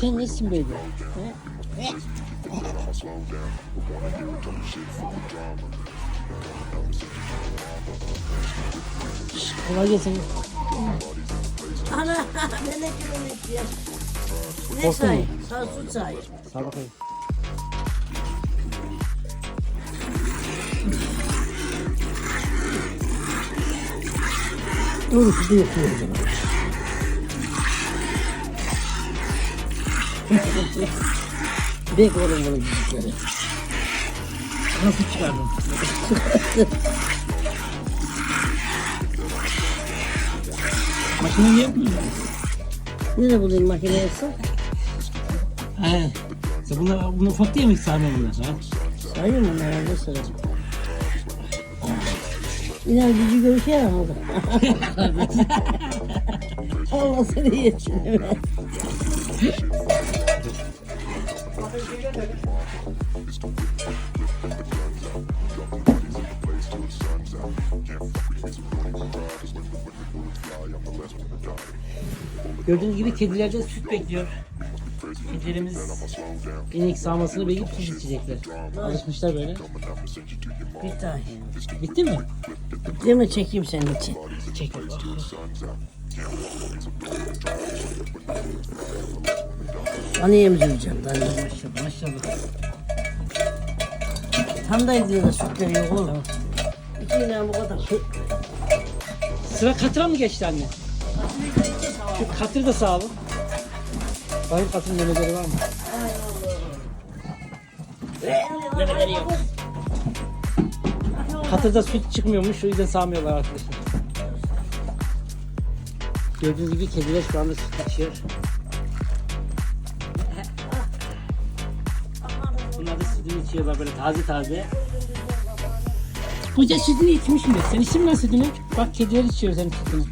Sen nesin böyle? He? Şşş, Kolay gelsin. Ana ben de kilometre ya. Ne Korktun say? mu? Sağ su say. Sağ bakayım. Dur şurada yapıyor Bek oğlum bunu bizimkileri. Nasıl çıkardın? Makine niye yapmıyorsun? Nerede bulayım makinesi? He. Sen bunlar, bunu ufak diye mi sarma bunlar? Ha? Sayayım mı herhalde sıra? İnan gücü görüşe yaramadı. Allah seni yesin. Gördüğünüz gibi kedilerden süt bekliyor. Kedilerimiz inek sağmasını bekleyip süt içecekler. Alışmışlar böyle. Bir tane. Bitti mi? Değil mi çekeyim senin için? Çek. Anı emzireceğim. Tane. Maşallah maşallah. Tam da gidiyor da sütleri yok oğlum. İki inan bu kadar. Sıra katıra mı geçti anne? Şu katır da sağ olun. Bakayım katırın memeleri var mı? Memeleri yok. Katırda süt çıkmıyormuş o yüzden sağmıyorlar arkadaşlar. Gördüğünüz gibi kediler şu anda süt içiyor. Bunlar da sütünü içiyorlar böyle taze taze. Koca sütünü içmiş mi? Sen içtin mi sütünü? Bak kediler içiyor senin sütünü.